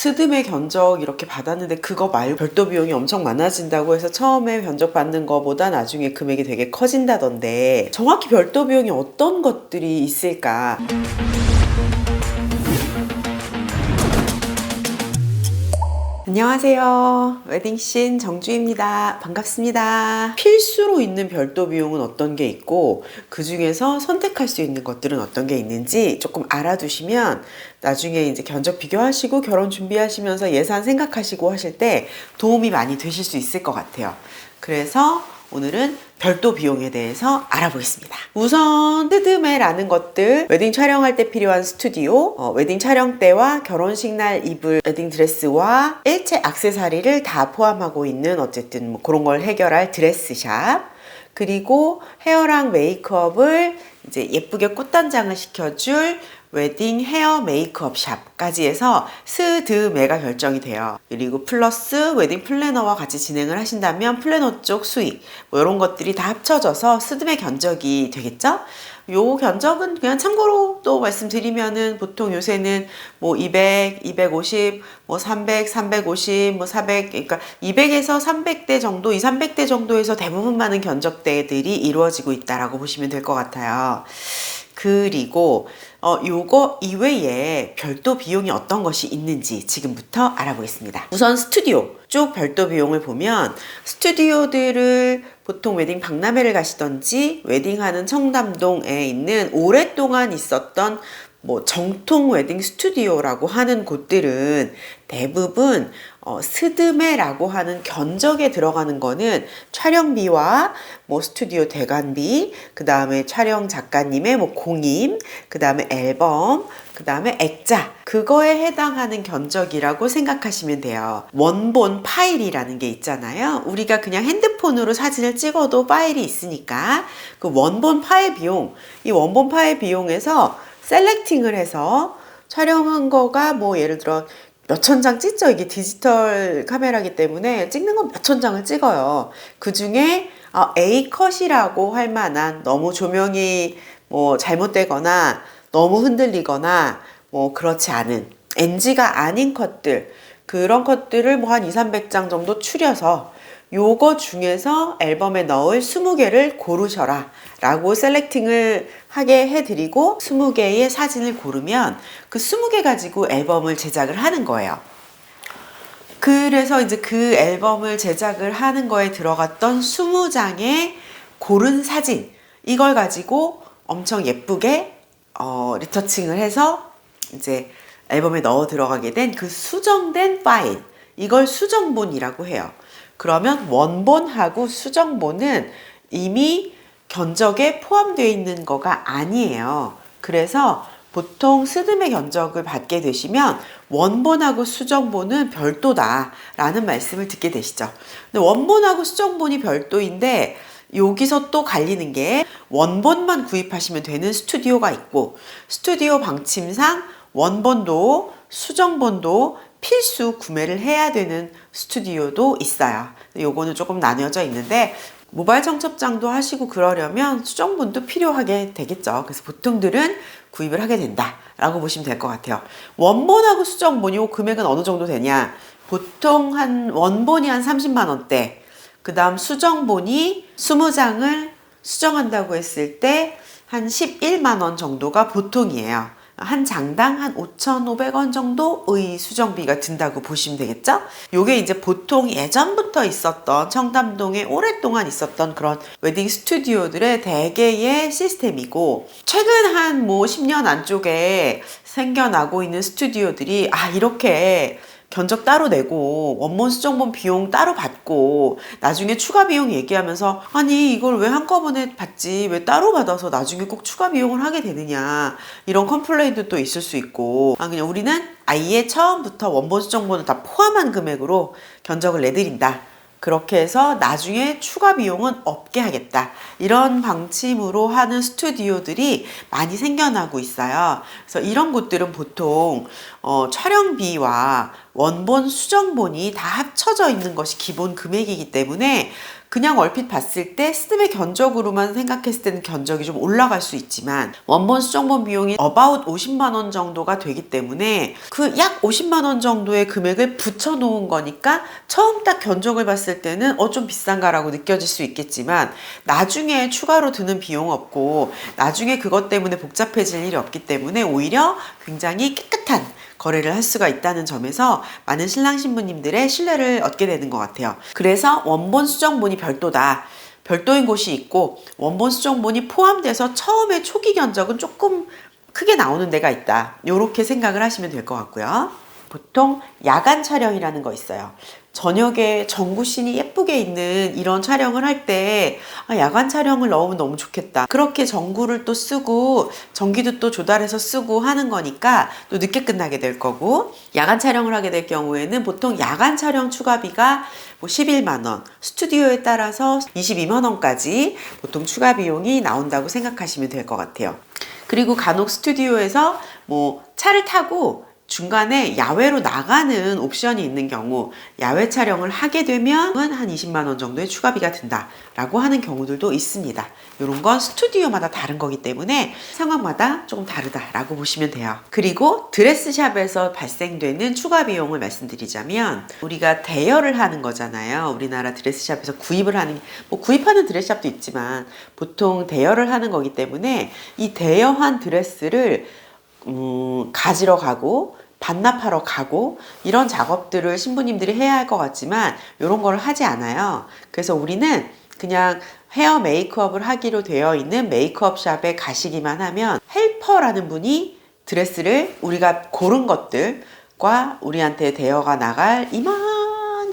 스드메 견적 이렇게 받았는데 그거 말고 별도 비용이 엄청 많아진다고 해서 처음에 견적 받는 거보다 나중에 금액이 되게 커진다던데 정확히 별도 비용이 어떤 것들이 있을까? 안녕하세요. 웨딩씬 정주입니다. 반갑습니다. 필수로 있는 별도 비용은 어떤 게 있고, 그 중에서 선택할 수 있는 것들은 어떤 게 있는지 조금 알아두시면 나중에 이제 견적 비교하시고 결혼 준비하시면서 예산 생각하시고 하실 때 도움이 많이 되실 수 있을 것 같아요. 그래서 오늘은 별도 비용에 대해서 알아보겠습니다. 우선 스드메라는 것들 웨딩 촬영할 때 필요한 스튜디오, 어, 웨딩 촬영 때와 결혼식 날 입을 웨딩 드레스와 일체 액세서리를 다 포함하고 있는 어쨌든 뭐 그런 걸 해결할 드레스샵 그리고 헤어랑 메이크업을 이제 예쁘게 꽃단장을 시켜줄 웨딩 헤어 메이크업 샵까지 해서 스드메가 결정이 돼요. 그리고 플러스 웨딩 플래너와 같이 진행을 하신다면 플래너 쪽 수익 뭐 이런 것들이 다 합쳐져서 스드메 견적이 되겠죠? 요 견적은 그냥 참고로 또 말씀드리면은 보통 요새는 뭐 200, 250, 뭐 300, 350, 뭐 400, 그러니까 200에서 300대 정도, 2, 300대 정도에서 대부분 많은 견적대들이 이루어지고 있다라고 보시면 될 것 같아요. 그리고 어 요거 이외에 별도 비용이 어떤 것이 있는지 지금부터 알아보겠습니다. 우선 스튜디오 쪽 별도 비용을 보면 스튜디오들을 보통 웨딩 박람회를 가시던지 웨딩하는 청담동에 있는 오랫동안 있었던 뭐 정통 웨딩 스튜디오라고 하는 곳들은 대부분 어, 스드메라고 하는 견적에 들어가는 거는 촬영비와 뭐 스튜디오 대관비, 그 다음에 촬영 작가님의 뭐 공임, 그 다음에 앨범, 그 다음에 액자 그거에 해당하는 견적이라고 생각하시면 돼요. 원본 파일이라는 게 있잖아요. 우리가 그냥 핸드폰으로 사진을 찍어도 파일이 있으니까 그 원본 파일 비용, 이 원본 파일 비용에서 셀렉팅을 해서 촬영한 거가 뭐 예를 들어 몇천 장 찍죠. 이게 디지털 카메라기 때문에 찍는 건 몇천 장을 찍어요. 그 중에 어, A 컷이라고 할 만한 너무 조명이 뭐 잘못되거나 너무 흔들리거나 뭐 그렇지 않은 NG가 아닌 컷들 그런 컷들을 뭐 한 2, 300장 정도 추려서 요거 중에서 앨범에 넣을 20개를 고르셔라 라고 셀렉팅을 하게 해드리고 20개의 사진을 고르면 그 20개 가지고 앨범을 제작을 하는 거예요. 그래서 이제 그 앨범을 제작을 하는 거에 들어갔던 20장의 고른 사진 이걸 가지고 엄청 예쁘게 어, 리터칭을 해서 이제 앨범에 넣어 들어가게 된 그 수정된 파일 이걸 수정본이라고 해요. 그러면 원본하고 수정본은 이미 견적에 포함되어 있는 거가 아니에요. 그래서 보통 스드메 견적을 받게 되시면 원본하고 수정본은 별도다라는 말씀을 듣게 되시죠. 근데 원본하고 수정본이 별도인데 여기서 또 갈리는 게 원본만 구입하시면 되는 스튜디오가 있고 스튜디오 방침상 원본도 수정본도 필수 구매를 해야 되는 스튜디오도 있어요. 요거는 조금 나뉘어져 있는데 모바일 청첩장도 하시고 그러려면 수정본도 필요하게 되겠죠. 그래서 보통들은 구입을 하게 된다라고 보시면 될 것 같아요. 원본하고 수정본이 요 금액은 어느 정도 되냐? 보통 한 원본이 한 30만 원대. 그 다음 수정본이 20장을 수정한다고 했을 때 한 11만 원 정도가 보통이에요. 한 장당 한 5,500원 정도의 수정비가 든다고 보시면 되겠죠? 요게 이제 보통 예전부터 있었던 청담동에 오랫동안 있었던 그런 웨딩 스튜디오들의 대개의 시스템이고 최근 한 뭐 10년 안쪽에 생겨나고 있는 스튜디오들이 아 이렇게 견적 따로 내고 원본 수정본 비용 따로 받고 나중에 추가 비용 얘기하면서 아니 이걸 왜 한꺼번에 받지? 왜 따로 받아서 나중에 꼭 추가 비용을 하게 되느냐? 이런 컴플레인도 또 있을 수 있고 아 그냥 우리는 아예 처음부터 원본 수정본을 다 포함한 금액으로 견적을 내드린다 그렇게 해서 나중에 추가 비용은 없게 하겠다. 이런 방침으로 하는 스튜디오들이 많이 생겨나고 있어요. 그래서 이런 곳들은 보통 어, 촬영비와 원본 수정본이 다 합쳐져 있는 것이 기본 금액이기 때문에 그냥 얼핏 봤을 때 스드메 견적으로만 생각했을 때는 견적이 좀 올라갈 수 있지만 원본 수정본 비용이 about 50만 원 정도가 되기 때문에 그 약 50만 원 정도의 금액을 붙여 놓은 거니까 처음 딱 견적을 봤을 때는 어 좀 비싼가라고 느껴질 수 있겠지만 나중에 추가로 드는 비용 없고 나중에 그것 때문에 복잡해질 일이 없기 때문에 오히려 굉장히 깨끗한 거래를 할 수가 있다는 점에서 많은 신랑 신부님들의 신뢰를 얻게 되는 것 같아요. 그래서 원본 수정본이 별도다. 별도인 곳이 있고 원본 수정본이 포함돼서 처음에 초기 견적은 조금 크게 나오는 데가 있다. 이렇게 생각을 하시면 될 것 같고요. 보통 야간 촬영이라는 거 있어요. 저녁에 전구신이 예쁘게 있는 이런 촬영을 할때 아, 야간 촬영을 넣으면 너무 좋겠다. 그렇게 전구를 또 쓰고 전기도 또 조달해서 쓰고 하는 거니까 또 늦게 끝나게 될 거고 야간 촬영을 하게 될 경우에는 보통 야간 촬영 추가비가 뭐 11만 원, 스튜디오에 따라서 22만 원까지 보통 추가 비용이 나온다고 생각하시면 될 것 같아요. 그리고 간혹 스튜디오에서 뭐 차를 타고 중간에 야외로 나가는 옵션이 있는 경우 야외 촬영을 하게 되면 한 20만 원 정도의 추가비가 든다 라고 하는 경우들도 있습니다. 이런 건 스튜디오마다 다른 거기 때문에 상황마다 조금 다르다 라고 보시면 돼요. 그리고 드레스샵에서 발생되는 추가 비용을 말씀드리자면 우리가 대여를 하는 거잖아요. 우리나라 드레스샵에서 구입을 하는 뭐 구입하는 드레스샵도 있지만 보통 대여를 하는 거기 때문에 이 대여한 드레스를 음, 가지러 가고 반납하러 가고 이런 작업들을 신부님들이 해야 할 것 같지만 이런 걸 하지 않아요. 그래서 우리는 그냥 헤어 메이크업을 하기로 되어 있는 메이크업 샵에 가시기만 하면 헬퍼라는 분이 드레스를 우리가 고른 것들과 우리한테 대여가 나갈 이만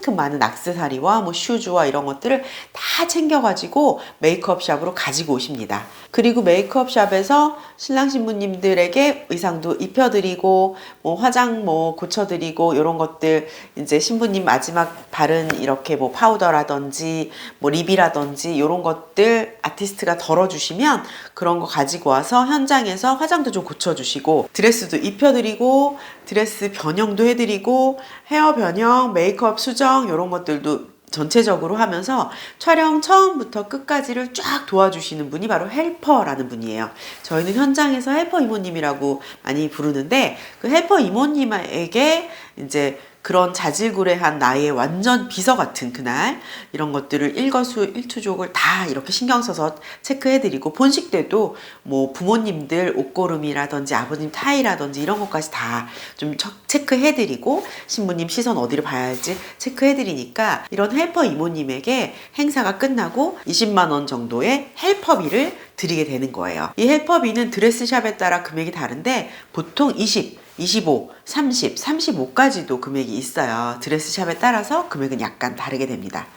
큼 많은 악세사리와 뭐 슈즈와 이런 것들을 다 챙겨가지고 메이크업 샵으로 가지고 오십니다. 그리고 메이크업 샵에서 신랑 신부님들에게 의상도 입혀드리고 뭐 화장 뭐 고쳐드리고 이런 것들 이제 신부님 마지막 바른 이렇게 뭐 파우더라든지 뭐 립이라든지 이런 것들 아티스트가 덜어주시면 그런 거 가지고 와서 현장에서 화장도 좀 고쳐주시고 드레스도 입혀드리고 드레스 변형도 해드리고 헤어 변형, 메이크업 수정 이런 것들도 전체적으로 하면서 촬영 처음부터 끝까지를 쫙 도와주시는 분이 바로 헬퍼라는 분이에요. 저희는 현장에서 헬퍼 이모님이라고 많이 부르는데 그 헬퍼 이모님에게 이제 그런 자질구레한 나의 완전 비서 같은 그날 이런 것들을 일거수 일투족을 다 이렇게 신경 써서 체크해드리고 본식 때도 뭐 부모님들 옷고름이라든지 아버님 타이라든지 이런 것까지 다 좀 체크해드리고 신부님 시선 어디를 봐야 할지 체크해드리니까 이런 헬퍼 이모님에게 행사가 끝나고 20만 원 정도의 헬퍼비를 드리게 되는 거예요. 이 헬퍼비는 드레스샵에 따라 금액이 다른데 보통 20 25, 30, 35까지도 금액이 있어요. 드레스샵에 따라서 금액은 약간 다르게 됩니다.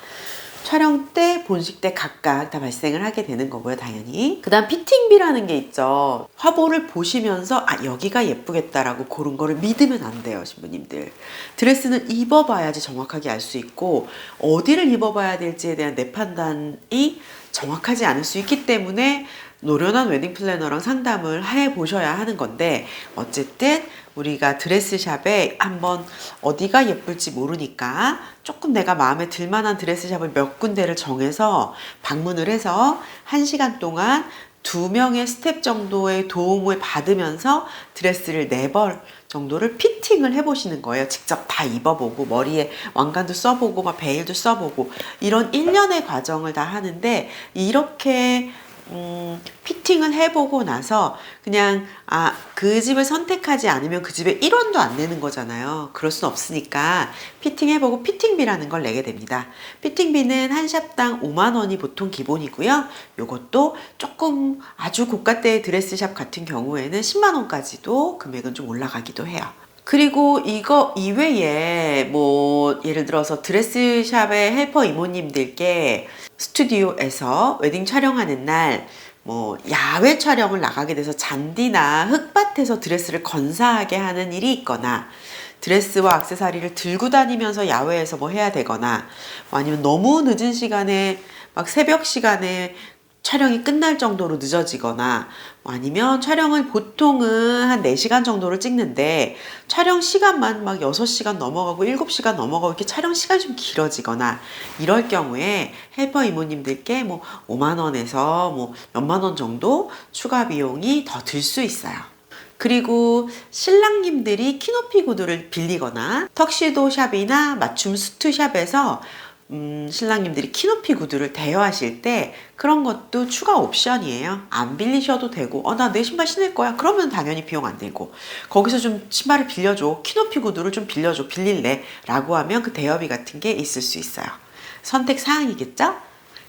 촬영 때, 본식 때 각각 다 발생을 하게 되는 거고요, 당연히. 그 다음 피팅비라는 게 있죠. 화보를 보시면서, 아, 여기가 예쁘겠다라고 고른 거를 믿으면 안 돼요, 신부님들. 드레스는 입어봐야지 정확하게 알 수 있고, 어디를 입어봐야 될지에 대한 내 판단이 정확하지 않을 수 있기 때문에 노련한 웨딩 플래너랑 상담을 해 보셔야 하는 건데 어쨌든 우리가 드레스샵에 한번 어디가 예쁠지 모르니까 조금 내가 마음에 들 만한 드레스샵을 몇 군데를 정해서 방문을 해서 한 시간 동안 두 명의 스텝 정도의 도움을 받으면서 드레스를 네 벌 정도를 피팅을 해보시는 거예요. 직접 다 입어보고 머리에 왕관도 써보고 막 베일도 써보고 이런 일련의 과정을 다 하는데 이렇게 음, 피팅을 해보고 나서 그냥 아 그 집을 선택하지 않으면 그 집에 1원도 안 내는 거잖아요. 그럴 순 없으니까 피팅 해보고 피팅비라는 걸 내게 됩니다. 피팅비는 한 샵당 5만 원이 보통 기본이고요. 요것도 조금 아주 고가대의 드레스샵 같은 경우에는 10만 원까지도 금액은 좀 올라가기도 해요. 그리고 이거 이외에 뭐 예를 들어서 드레스샵의 헬퍼 이모님들께 스튜디오에서 웨딩 촬영하는 날 뭐 야외 촬영을 나가게 돼서 잔디나 흙밭에서 드레스를 건사하게 하는 일이 있거나 드레스와 악세사리를 들고 다니면서 야외에서 뭐 해야 되거나 뭐 아니면 너무 늦은 시간에 막 새벽 시간에 촬영이 끝날 정도로 늦어지거나 뭐 아니면 촬영을 보통은 한 4시간 정도를 찍는데 촬영 시간만 막 6시간 넘어가고 7시간 넘어가고 이렇게 촬영 시간이 좀 길어지거나 이럴 경우에 헬퍼 이모님들께 뭐 5만 원에서 뭐 몇만 원 정도 추가 비용이 더 들 수 있어요. 그리고 신랑님들이 키높이 구두를 빌리거나 턱시도 샵이나 맞춤 수트 샵에서 음, 신랑님들이 키높이 구두를 대여하실 때 그런 것도 추가 옵션이에요. 안 빌리셔도 되고, 어, 나 내 신발 신을 거야. 그러면 당연히 비용 안 되고, 거기서 좀 신발을 빌려줘. 키높이 구두를 좀 빌려줘. 빌릴래. 라고 하면 그 대여비 같은 게 있을 수 있어요. 선택 사항이겠죠?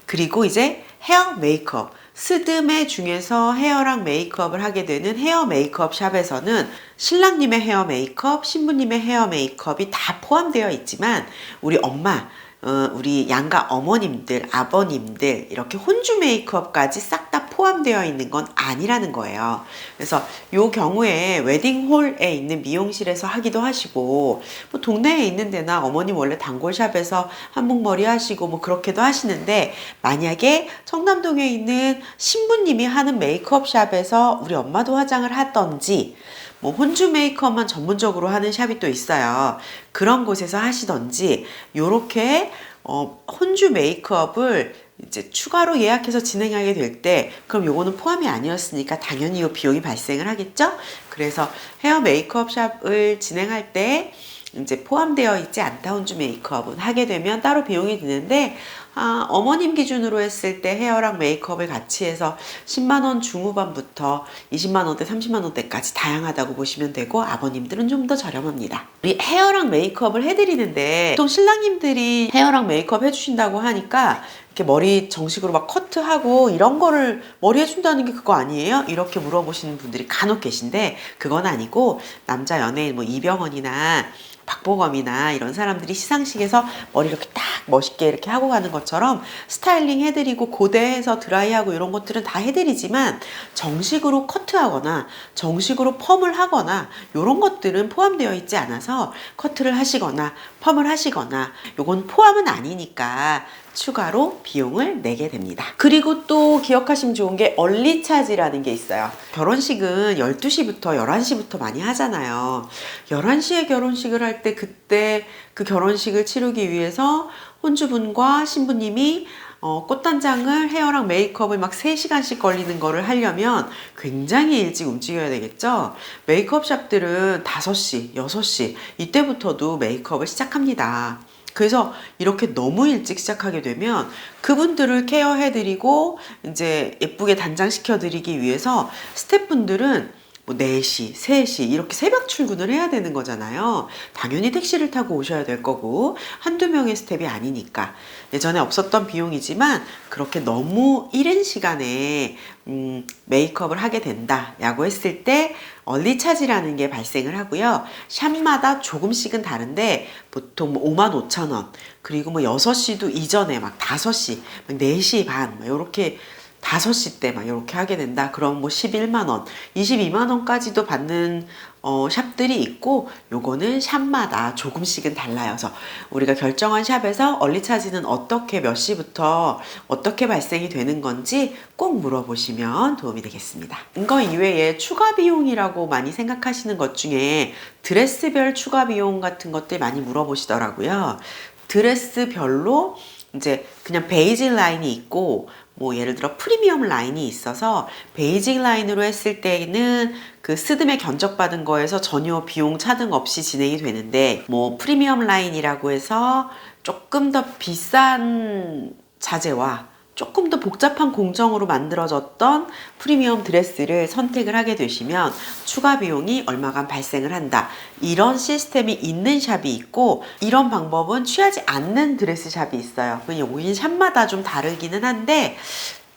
그리고 이제 헤어 메이크업. 스드메 중에서 헤어랑 메이크업을 하게 되는 헤어 메이크업 샵에서는 신랑님의 헤어 메이크업, 신부님의 헤어 메이크업이 다 포함되어 있지만 우리 엄마, 어, 우리 양가 어머님들, 아버님들 이렇게 혼주 메이크업까지 싹 다 포함되어 있는 건 아니라는 거예요. 그래서 요 경우에 웨딩홀에 있는 미용실에서 하기도 하시고 뭐 동네에 있는 데나 어머님 원래 단골샵에서 한복머리 하시고 뭐 그렇게도 하시는데 만약에 청담동에 있는 신부님이 하는 메이크업 샵에서 우리 엄마도 화장을 하던지 뭐 혼주 메이크업만 전문적으로 하는 샵이 또 있어요. 그런 곳에서 하시던지 요렇게 어, 혼주 메이크업을 이제 추가로 예약해서 진행하게 될 때 그럼 요거는 포함이 아니었으니까 당연히 요 비용이 발생을 하겠죠. 그래서 헤어 메이크업 샵을 진행할 때 이제 포함되어 있지 않다 혼주 메이크업은 하게 되면 따로 비용이 드는데 아, 어머님 기준으로 했을 때 헤어랑 메이크업을 같이 해서 10만 원 중후반부터 20만 원대, 30만 원대까지 다양하다고 보시면 되고 아버님들은 좀 더 저렴합니다. 우리 헤어랑 메이크업을 해드리는데 보통 신랑님들이 헤어랑 메이크업 해주신다고 하니까 이렇게 머리 정식으로 막 커트하고 이런 거를 머리 해준다는 게 그거 아니에요? 이렇게 물어보시는 분들이 간혹 계신데 그건 아니고 남자 연예인 뭐 이병헌이나 박보검이나 이런 사람들이 시상식에서 머리 이렇게 딱 멋있게 이렇게 하고 가는 것처럼 스타일링 해드리고 고데해서 드라이하고 이런 것들은 다 해드리지만 정식으로 커트하거나 정식으로 펌을 하거나 이런 것들은 포함되어 있지 않아서 커트를 하시거나 펌을 하시거나 요건 포함은 아니니까 추가로 비용을 내게 됩니다. 그리고 또 기억하시면 좋은 게 얼리 차지라는 게 있어요. 결혼식은 12시부터 11시부터 많이 하잖아요. 11시에 결혼식을 할 때 그때 그 결혼식을 치르기 위해서 혼주분과 신부님이 어, 꽃단장을 헤어랑 메이크업을 막 3시간씩 걸리는 거를 하려면 굉장히 일찍 움직여야 되겠죠? 메이크업 샵들은 5시, 6시 이때부터도 메이크업을 시작합니다. 그래서 이렇게 너무 일찍 시작하게 되면 그분들을 케어해드리고 이제 예쁘게 단장시켜드리기 위해서 스태프분들은 뭐 4시, 3시 이렇게 새벽 출근을 해야 되는 거잖아요. 당연히 택시를 타고 오셔야 될 거고 한두 명의 스텝이 아니니까 예전에 없었던 비용이지만 그렇게 너무 이른 시간에 음, 메이크업을 하게 된다라고 했을 때 얼리 차지라는 게 발생을 하고요. 샵마다 조금씩은 다른데 보통 뭐 5만 5천 원 그리고 뭐 6시도 이전에 막 5시, 막 4시 반막 이렇게 5시 때 막 이렇게 하게 된다. 그럼 뭐 11만 원, 22만 원까지도 받는 어, 샵들이 있고 요거는 샵마다 조금씩은 달라요. 그래서 우리가 결정한 샵에서 얼리 차지는 어떻게 몇 시부터 어떻게 발생이 되는 건지 꼭 물어보시면 도움이 되겠습니다. 이거 이외에 추가 비용이라고 많이 생각하시는 것 중에 드레스별 추가 비용 같은 것들 많이 물어보시더라고요. 드레스별로 이제 그냥 베이직 라인이 있고 뭐 예를 들어 프리미엄 라인이 있어서 베이직 라인으로 했을 때는 그 스드메 견적받은 거에서 전혀 비용 차등 없이 진행이 되는데 뭐 프리미엄 라인이라고 해서 조금 더 비싼 자재와 조금 더 복잡한 공정으로 만들어졌던 프리미엄 드레스를 선택을 하게 되시면 추가 비용이 얼마간 발생을 한다. 이런 시스템이 있는 샵이 있고 이런 방법은 취하지 않는 드레스 샵이 있어요. 여기 샵마다 좀 다르기는 한데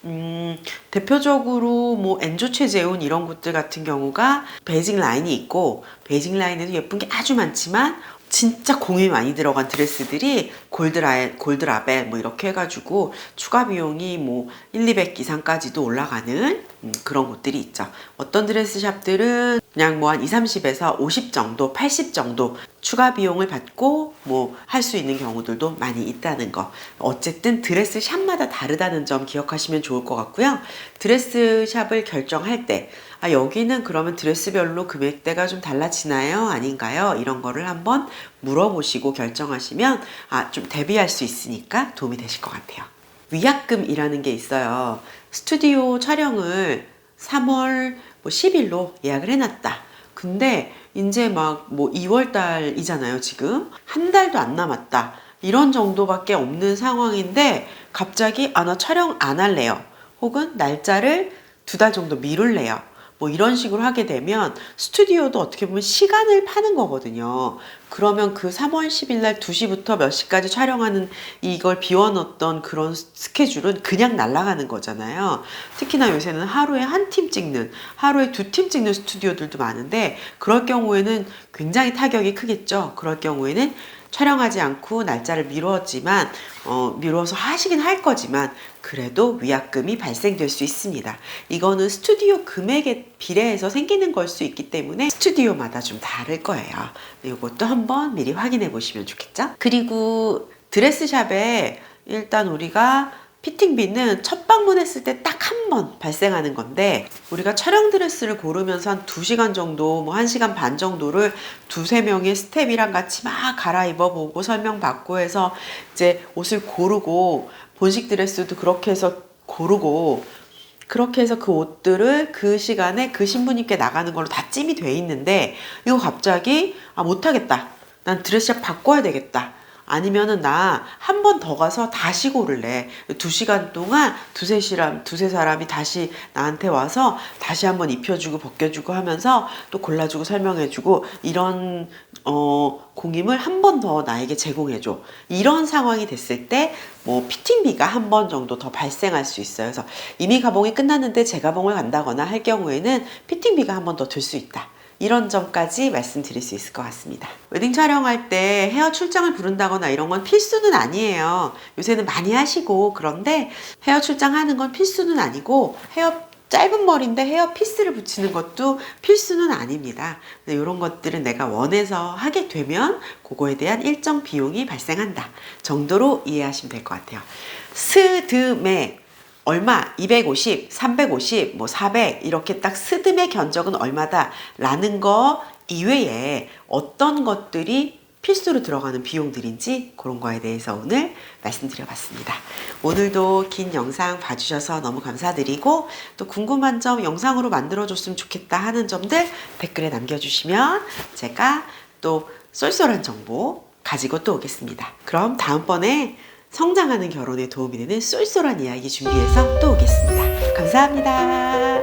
음, 대표적으로 뭐 엔조 체제운 이런 곳들 같은 경우가 베이징 라인이 있고 베이징 라인에도 예쁜 게 아주 많지만 진짜 공이 많이 들어간 드레스들이 골드라벨, 골드라벨 뭐 이렇게 해가지고 추가 비용이 뭐 1, 200 이상까지도 올라가는 음, 그런 곳들이 있죠. 어떤 드레스샵들은 그냥 뭐 한 2, 30에서 50 정도, 80 정도 추가 비용을 받고 뭐 할 수 있는 경우들도 많이 있다는 거. 어쨌든 드레스샵마다 다르다는 점 기억하시면 좋을 것 같고요. 드레스샵을 결정할 때 아, 여기는 그러면 드레스별로 금액대가 좀 달라지나요? 아닌가요? 이런 거를 한번 물어보시고 결정하시면 아, 좀 대비할 수 있으니까 도움이 되실 것 같아요. 위약금이라는 게 있어요. 스튜디오 촬영을 3월 뭐 10일로 예약을 해놨다. 근데 이제 막 뭐 2월 달이잖아요, 지금. 한 달도 안 남았다. 이런 정도밖에 없는 상황인데 갑자기 아, 나 촬영 안 할래요. 혹은 날짜를 두 달 정도 미룰래요. 뭐 이런 식으로 하게 되면 스튜디오도 어떻게 보면 시간을 파는 거거든요. 그러면 그 3월 10일 날 2시부터 몇 시까지 촬영하는 이걸 비워놓던 그런 스케줄은 그냥 날아가는 거잖아요. 특히나 요새는 하루에 한 팀 찍는, 하루에 두 팀 찍는 스튜디오들도 많은데 그럴 경우에는 굉장히 타격이 크겠죠. 그럴 경우에는 촬영하지 않고 날짜를 미뤘지만 어, 미뤄서 하시긴 할 거지만 그래도 위약금이 발생될 수 있습니다. 이거는 스튜디오 금액에 비례해서 생기는 걸 수 있기 때문에 스튜디오마다 좀 다를 거예요. 이것도 한번 미리 확인해 보시면 좋겠죠? 그리고 드레스샵에 일단 우리가 피팅비는 첫 방문했을 때 딱 한 번 발생하는 건데 우리가 촬영 드레스를 고르면서 한 2시간 정도 뭐 1시간 반 정도를 두세 명의 스텝이랑 같이 막 갈아입어 보고 설명 받고 해서 이제 옷을 고르고 본식 드레스도 그렇게 해서 고르고 그렇게 해서 그 옷들을 그 시간에 그 신부님께 나가는 걸로 다 찜이 돼 있는데 이거 갑자기 아 못하겠다. 난 드레스샵 바꿔야 되겠다 아니면은 나 한 번 더 가서 다시 고를래. 두 시간 동안 두세 시람, 두세 사람이 다시 나한테 와서 다시 한번 입혀주고 벗겨주고 하면서 또 골라주고 설명해주고 이런, 어, 공임을 한 번 더 나에게 제공해줘. 이런 상황이 됐을 때 뭐 피팅비가 한 번 정도 더 발생할 수 있어요. 그래서 이미 가봉이 끝났는데 재가봉을 간다거나 할 경우에는 피팅비가 한 번 더 들 수 있다. 이런 점까지 말씀드릴 수 있을 것 같습니다. 웨딩 촬영할 때 헤어 출장을 부른다거나 이런 건 필수는 아니에요. 요새는 많이 하시고 그런데 헤어 출장하는 건 필수는 아니고 헤어 짧은 머리인데 헤어 피스를 붙이는 것도 필수는 아닙니다. 이런 것들은 내가 원해서 하게 되면 그거에 대한 일정 비용이 발생한다 정도로 이해하시면 될 것 같아요. 스드메 얼마 250, 350, 뭐 400 이렇게 딱 스드메 견적은 얼마다 라는 거 이외에 어떤 것들이 필수로 들어가는 비용들인지 그런 거에 대해서 오늘 말씀드려 봤습니다. 오늘도 긴 영상 봐주셔서 너무 감사드리고 또 궁금한 점 영상으로 만들어 줬으면 좋겠다 하는 점들 댓글에 남겨주시면 제가 또 쏠쏠한 정보 가지고 또 오겠습니다. 그럼 다음번에 성장하는 결혼에 도움이 되는 쏠쏠한 이야기 준비해서 또 오겠습니다. 감사합니다.